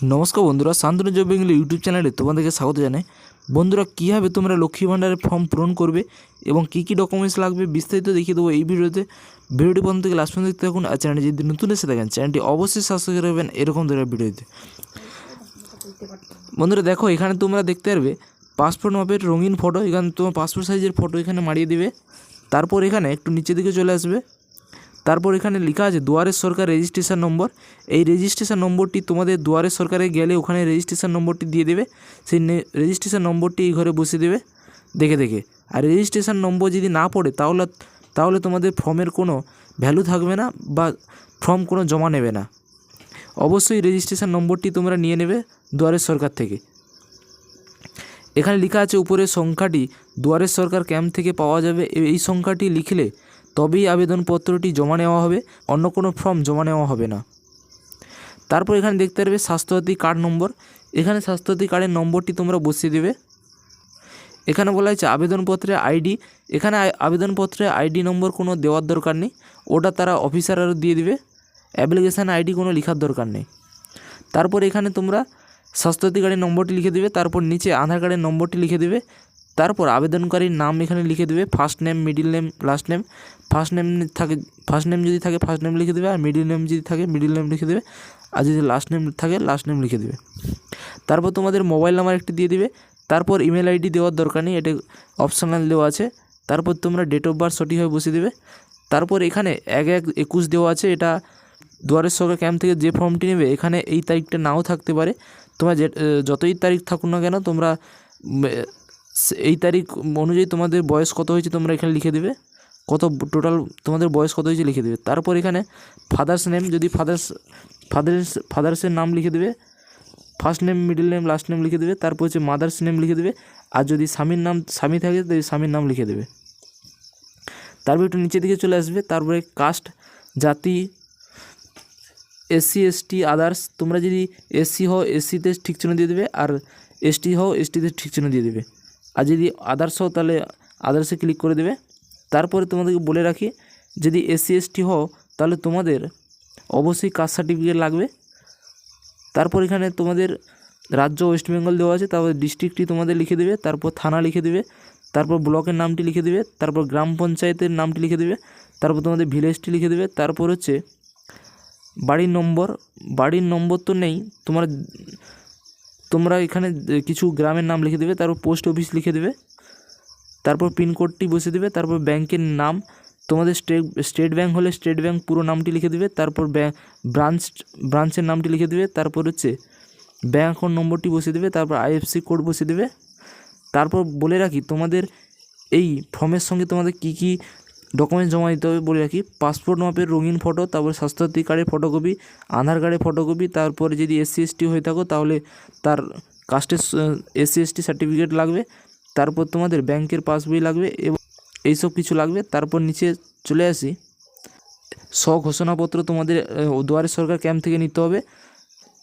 নমস্কার বন্ধুরা Shantanu job Bengali YouTube চ্যানেলে তোমাদেরকে স্বাগত জানাই। বন্ধুরা, কীভাবে তোমরা লক্ষ্মী ভাণ্ডারের ফর্ম পূরণ করবে এবং কী কী ডকুমেন্টস লাগবে বিস্তারিত দেখিয়ে দেবো এই ভিডিওতে। ভিডিওটি পর্যন্ত থেকে লাস্ট পর্যন্ত দেখতে থাকুন আর চ্যানেলটি যদি নতুন এসে থাকেন চ্যানেলটি অবশ্যই সাবস্ক্রাইব করবেন এরকম ধরনের ভিডিওতে। বন্ধুরা, দেখো, এখানে তোমরা দেখতে পারবে পাসপোর্ট মাপের রঙিন ফটো এখানে তোমার পাসপোর্ট সাইজের ফটো এখানে মারিয়ে দিবে। তারপর এখানে একটু নিচের দিকে চলে আসবে। তারপর এখানে লেখা আছে দুয়ারের সরকার রেজিস্ট্রেশন নম্বর এই রেজিস্ট্রেশন নম্বরটি তোমাদের দুয়ারের সরকারে গেলে ওখানে রেজিস্ট্রেশন নম্বরটি দিয়ে দেবে। সেই রেজিস্ট্রেশন নম্বরটি এই ঘরে বসিয়ে দেবে। দেখে দেখে। আর রেজিস্ট্রেশন নম্বর যদি না পড়ে, তাহলে তাহলে তোমাদের ফর্মের কোনো ভ্যালু থাকবে না বা ফর্ম কোনো জমা নেবে না। অবশ্যই রেজিস্ট্রেশন নম্বরটি তোমরা নিয়ে নেবে দুয়ারের সরকার থেকে। এখানে লেখা আছে উপরের সংখ্যাটি দুয়ারের সরকার ক্যাম্প থেকে পাওয়া যাবে। এই সংখ্যাটি লিখলে তবেই আবেদনপত্রটি জমা নেওয়া হবে, অন্য কোনো ফর্ম জমা নেওয়া হবে না। তারপর এখানে দেখতে পারবে স্বাস্থ্যসাথী কার্ড নম্বর। এখানে স্বাস্থ্যসাথী কার্ডের নম্বরটি তোমরা বসিয়ে দেবে। এখানে বলা হয়েছে আবেদনপত্রের আইডি। এখানে আবেদনপত্রে আইডি নম্বর কোনো দেওয়ার দরকার নেই। ওটা তারা অফিসাররা দিয়ে দিবে। অ্যাপ্লিকেশান আইডি কোনো লেখার দরকার নেই। তারপর এখানে তোমরা স্বাস্থ্যসাথী কার্ডের নম্বরটি লিখে দেবে। তারপর নিচে আধার কার্ডের নম্বরটি লিখে দেবে। তারপর আবেদনকারীর নাম এখানে লিখে দেবে first name middle name last name first name থাকে ফার্স্ট নেম যদি থাকে ফার্স্ট নেম লিখে দেবে। আর মিডিল নেম যদি থাকে মিডিল নেম লিখে দেবে। আর যদি লাস্ট নেম থাকে লাস্ট নেম লিখে দেবে। তারপর তোমাদের মোবাইল নাম্বার একটি দিয়ে দিবে। তারপর ইমেল আইডি দেওয়ার দরকার নেই, এটা অপশনাল দেওয়া আছে। তারপর তোমরা ডেট অফ বার্থ সঠিকভাবে বসিয়ে দেবে। তারপর এখানে এক এক একুশ দেওয়া আছে, এটা দুয়ারের সরকার ক্যাম্প থেকে যে ফর্মটি নেবে, এখানে এই তারিখটা নাও থাকতে পারে। তোমরা যে যতই তারিখ থাকুক না কেন, তোমরা এই তারিখ অনুযায়ী তোমাদের বয়স কত হয়েছে তোমরা এখানে লিখে দেবে? কত টোটাল তোমাদের বয়স কত হয়েছে লিখে দেবে। তারপর এখানে ফাদার্স নেম যদি ফাদার্স ফাদার্স ফাদার্সের নাম লিখে দেবে first name middle name last name লিখে দেবে, তারপর হচ্ছে মাদার্স নেম লিখে দেবে, আর যদি স্বামীর নাম, স্বামী থাকে তো স্বামীর নাম লিখে দেবে। তারপর একটু নিচের দিকে চলে আসবে, তারপরে কাস্ট জাতি এসসি এসটি আদার্স তোমরা যদি এসসি হও এসসিতে ঠিক চিহ্ন দিয়ে দেবে, আর এসটি হও এসটিতে ঠিক চিহ্ন দিয়ে দেবে। আর যদি আদার্স হও তাহলে আদার্সে ক্লিক করে দেবে। তারপরে তোমাদেরকে বলে রাখি, যদি এসসি এসটি হও তাহলে তোমাদের অবশ্যই কাস্ট সার্টিফিকেট লাগবে। তারপর এখানে তোমাদের রাজ্য ওয়েস্ট বেঙ্গল দেওয়া আছে, তারপর ডিস্ট্রিক্টটি তোমাদের লিখে দেবে, তারপর থানা লিখে দেবে, তারপর ব্লকের নামটি লিখে দেবে, তারপর গ্রাম পঞ্চায়েতের নামটি লিখে দেবে, তারপর তোমাদের ভিলেজটি লিখে দেবে, তারপর হচ্ছে বাড়ির নম্বর বাড়ির নম্বর তো নেই, তোমার তোমরা এখানে কিছু গ্রামের নাম লিখে দেবে, তারপর পোস্ট অফিস লিখে দেবে, তারপর পিনকোডটি বসে দেবে, তারপর ব্যাংকের নাম, তোমাদের স্টেট স্টেট ব্যাঙ্ক হলে স্টেট ব্যাঙ্ক পুরো নামটি লিখে দেবে, তারপর ব্রাঞ্চ ব্রাঞ্চের নামটি লিখে দেবে, তারপর হচ্ছে ব্যাঙ্ক অ্যাকাউন্ট নম্বরটি বসিয়ে দেবে, তারপর আইএফসি কোড বসিয়ে দেবে, তারপর বলে রাখি তোমাদের এই ফর্মের সঙ্গে তোমাদের কী কী ডকুমেন্টস জমা দিতে হবে বলে রাখি। পাসপোর্ট মাপের রঙিন ফটো তারপর স্বাস্থ্যসাথী কার্ডের ফটোকপি আধার কার্ডের ফটোকপি তারপরে যদি এসসি এসটি হয়ে থাকো তাহলে তার কাস্টের এসসি এসটি সার্টিফিকেট লাগবে। তারপর তোমাদের ব্যাংকের পাসবই লাগবে এবং এইসব কিছু লাগবে। তারপর নিচে চলে আসি। স্বঘোষণাপত্র তোমাদের আহ, দুয়ারে সরকার ক্যাম্প থেকে নিতে হবে।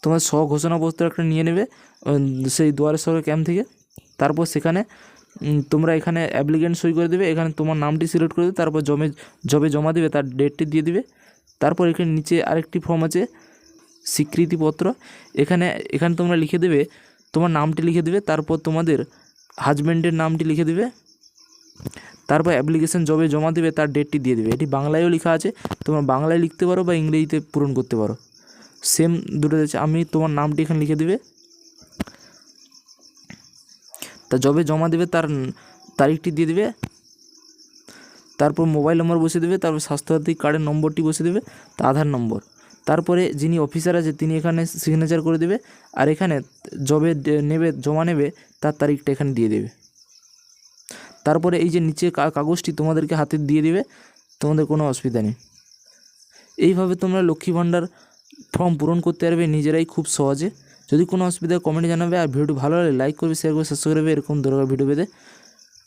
তোমার স্বঘোষণাপত্র একটা নিয়ে নেবে সেই দুয়ারে সরকার ক্যাম্প থেকে। তারপর সেখানে তোমরা এখানে অ্যাপ্লিকেন্ট সই করে দেবে, এখানে তোমার নামটি সিলেক্ট করে দেবে, তারপর জমে, জবে জমা দেবে, তার ডেটটি দিয়ে দিবে। তারপর এখানে নিচে আরেকটি ফর্ম আছে, স্বীকৃতিপত্র। এখানে এখানে তোমরা লিখে দেবে, তোমার নামটি লিখে দেবে, তারপর তোমাদের হাজব্যান্ডের নামটি লিখে দেবে, তারপর অ্যাপ্লিকেশন জবে জমা দেবে, তার ডেটটি দিয়ে দেবে। এটি বাংলায়ও লেখা আছে, তোমরা বাংলায় লিখতে পারো বা ইংরেজিতে পূরণ করতে পারো। সেম দুটো আছে আমি তোমার নামটি এখানে লিখে দেবে। তা জবে জমা দেবে, তার তারিখটি দিয়ে দেবে, তারপর মোবাইল নম্বর বসিয়ে দেবে, তারপর স্বাস্থ্যসাথী কার্ডের নম্বরটি বসিয়ে দেবে, তা আধার নম্বর। তারপরে যিনি অফিসার আছে, তিনি এখানে সিগনেচার করে দেবে, আর এখানে জবে নেবে, জমা নেবে, তার তারিখটা এখানে দিয়ে দেবে। তারপরে এই যে নিচে কাগজটি তোমাদেরকে হাতে দিয়ে দেবে, তোমাদের কোনো অসুবিধা নেই। এইভাবে তোমরা লক্ষ্মী ভাণ্ডার ফর্ম পূরণ করতে পারবে নিজেরাই খুব সহজে। যদি কোনো অসুবিধা কমেন্টে জানাবে। আর ভিডিওটি ভালো লাগে লাইক করবে শেয়ার করবে সাবস্ক্রাইব করবে, এরকম দরকার ভিডিও পেতে।